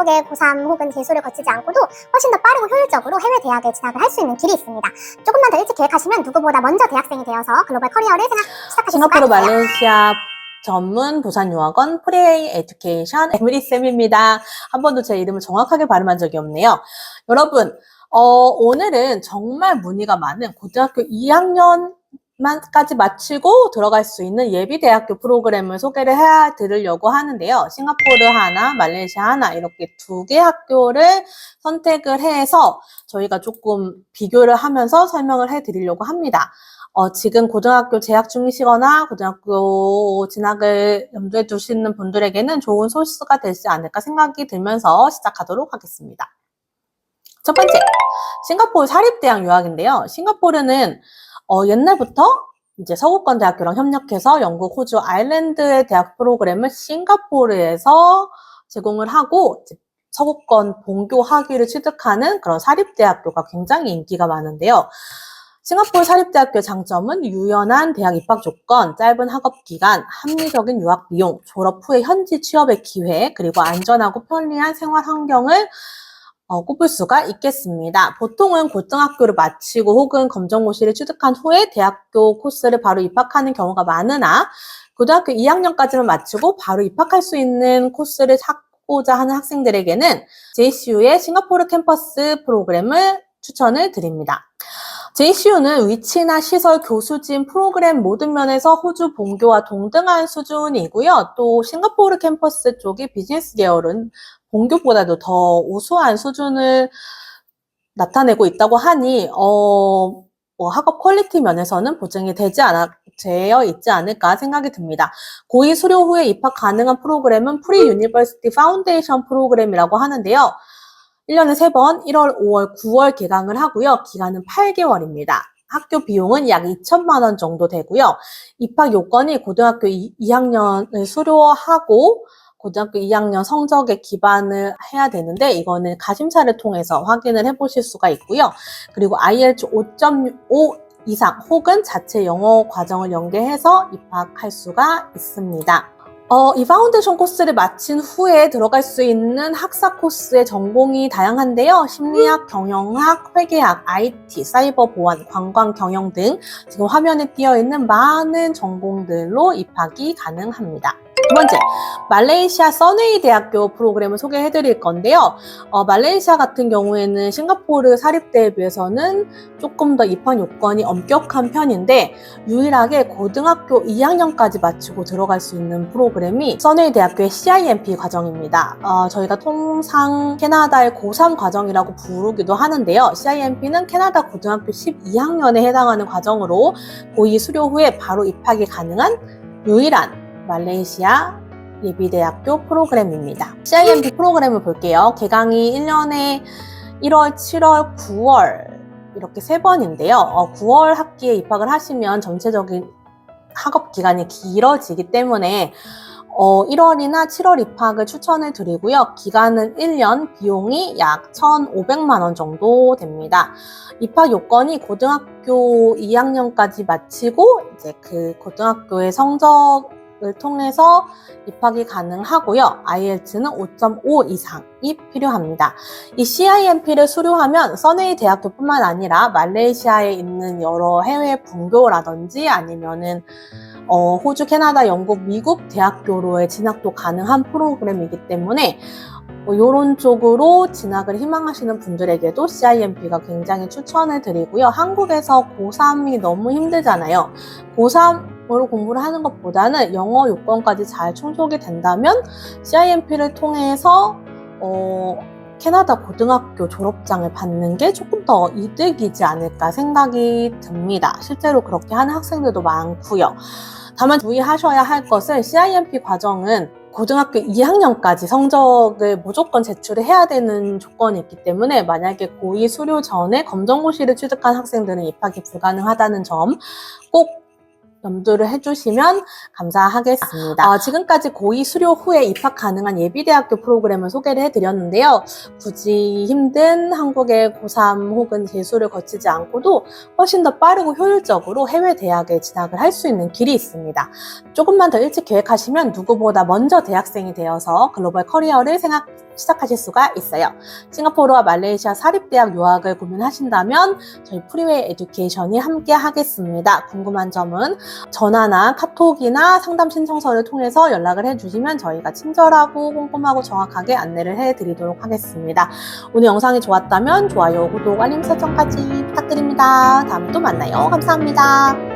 한국의 고3 혹은 재수를 거치지 않고도 훨씬 더 빠르고 효율적으로 해외 대학에 진학을 할 수 있는 길이 있습니다. 조금만 더 일찍 계획하시면 누구보다 먼저 대학생이 되어서 글로벌 커리어를 생각, 시작하실 수가 싱가포르 있어요. 말레이시아 전문 부산 유학원 프리에이 에듀케이션 에미리 쌤입니다. 한 번도 제 이름을 정확하게 발음한 적이 없네요. 여러분, 어, 오늘은 정말 문의가 많은 고등학교 2학년 만까지 마치고 들어갈 수 있는 예비 대학교 프로그램을 소개를 해 드리려고 하는데요. 싱가포르 하나, 말레이시아 하나 이렇게 두 개 학교를 선택을 해서 저희가 조금 비교를 하면서 설명을 해 드리려고 합니다. 어, 지금 고등학교 재학 중이시거나 고등학교 진학을 염두에 두시는 분들에게는 좋은 소스가 되지 않을까 생각이 들면서 시작하도록 하겠습니다. 첫 번째, 싱가포르 사립대학 유학인데요. 싱가포르는 어, 옛날부터 이제 서구권 대학교랑 협력해서 영국, 호주, 아일랜드의 대학 프로그램을 싱가포르에서 제공을 하고 서구권 본교 학위를 취득하는 그런 사립대학교가 굉장히 인기가 많은데요. 싱가포르 사립대학교의 장점은 유연한 대학 입학 조건, 짧은 학업 기간, 합리적인 유학 비용, 졸업 후에 현지 취업의 기회, 그리고 안전하고 편리한 생활 환경을 어, 꼽을 수가 있겠습니다. 보통은 고등학교를 마치고 혹은 검정고시를 취득한 후에 대학교 코스를 바로 입학하는 경우가 많으나 고등학교 2학년까지만 마치고 바로 입학할 수 있는 코스를 찾고자 하는 학생들에게는 JCU의 싱가포르 캠퍼스 프로그램을 추천을 드립니다. JCU는 위치나 시설, 교수진, 프로그램 모든 면에서 호주 본교와 동등한 수준이고요. 또 싱가포르 캠퍼스 쪽이 비즈니스 계열은 본교보다도 더 우수한 수준을 나타내고 있다고 하니 어, 뭐 학업 퀄리티 면에서는 보증이 되지 않아 되어 있지 않을까 생각이 듭니다. 고이 수료 후에 입학 가능한 프로그램은 프리 유니버시티 파운데이션 프로그램이라고 하는데요. 1년에 3번 1월, 5월, 9월 개강을 하고요. 기간은 8개월입니다. 학교 비용은 약 2천만 원 정도 되고요. 입학 요건이 고등학교 2, 2학년을 수료하고 고등학교 2학년 성적에 기반을 해야 되는데 이거는 가심사를 통해서 확인을 해보실 수가 있고요. 그리고 IELTS 5.5 이상 혹은 자체 영어 과정을 연계해서 입학할 수가 있습니다. 어, 이 파운데이션 코스를 마친 후에 들어갈 수 있는 학사 코스의 전공이 다양한데요. 심리학, 경영학, 회계학, IT, 사이버 보안, 관광 경영 등 지금 화면에 띄어 있는 많은 전공들로 입학이 가능합니다. 두 번째, 말레이시아 써네이 대학교 프로그램을 소개해 드릴 건데요. 어, 말레이시아 같은 경우에는 싱가포르 사립대에 비해서는 조금 더 입학 요건이 엄격한 편인데 유일하게 고등학교 2학년까지 마치고 들어갈 수 있는 프로그램이 써네이 대학교의 CIMP 과정입니다. 어, 저희가 통상 캐나다의 고3 과정이라고 부르기도 하는데요. CIMP는 캐나다 고등학교 12학년에 해당하는 과정으로 고2 수료 후에 바로 입학이 가능한 유일한 말레이시아 예비대학교 프로그램입니다. CIMP 프로그램을 볼게요. 개강이 1년에 1월, 7월, 9월 이렇게 세 번인데요. 어, 9월 학기에 입학을 하시면 전체적인 학업 기간이 길어지기 때문에 어, 1월이나 7월 입학을 추천을 드리고요. 기간은 1년, 비용이 약 1,500만 원 정도 됩니다. 입학 요건이 고등학교 2학년까지 마치고 이제 그 고등학교의 성적 을 통해서 입학이 가능하고요. IELTS는 5.5 이상이 필요합니다. 이 CIMP를 수료하면 써네이 대학교뿐만 아니라 말레이시아에 있는 여러 해외 분교라든지 아니면은 어, 호주, 캐나다, 영국, 미국 대학교로의 진학도 가능한 프로그램이기 때문에 이런 쪽으로 진학을 희망하시는 분들에게도 CIMP가 굉장히 추천을 드리고요. 한국에서 고3이 너무 힘들잖아요. 고3 으로 공부를 하는 것보다는 영어 요건까지 잘 충족이 된다면 CIMP를 통해서 어, 캐나다 고등학교 졸업장을 받는 게 조금 더 이득이지 않을까 생각이 듭니다. 실제로 그렇게 하는 학생들도 많고요. 다만 주의하셔야 할 것은 CIMP 과정은 고등학교 2학년까지 성적을 무조건 제출을 해야 되는 조건이 있기 때문에 만약에 고2 수료 전에 검정고시를 취득한 학생들은 입학이 불가능하다는 점 꼭 염두를 해주시면 감사하겠습니다. 어, 지금까지 고2 수료 후에 입학 가능한 예비대학교 프로그램을 소개를 해드렸는데요. 굳이 힘든 한국의 고3 혹은 재수를 거치지 않고도 훨씬 더 빠르고 효율적으로 해외 대학에 진학을 할 수 있는 길이 있습니다. 조금만 더 일찍 계획하시면 누구보다 먼저 대학생이 되어서 글로벌 커리어를 생각, 시작하실 수가 있어요. 싱가포르와 말레이시아 사립대학 유학을 고민하신다면 저희 프리웨이 에듀케이션이 함께 하겠습니다. 궁금한 점은 전화나 카톡이나 상담 신청서를 통해서 연락을 해주시면 저희가 친절하고 꼼꼼하고 정확하게 안내를 해드리도록 하겠습니다. 오늘 영상이 좋았다면 좋아요, 구독, 알림 설정까지 부탁드립니다. 다음에 또 만나요. 감사합니다.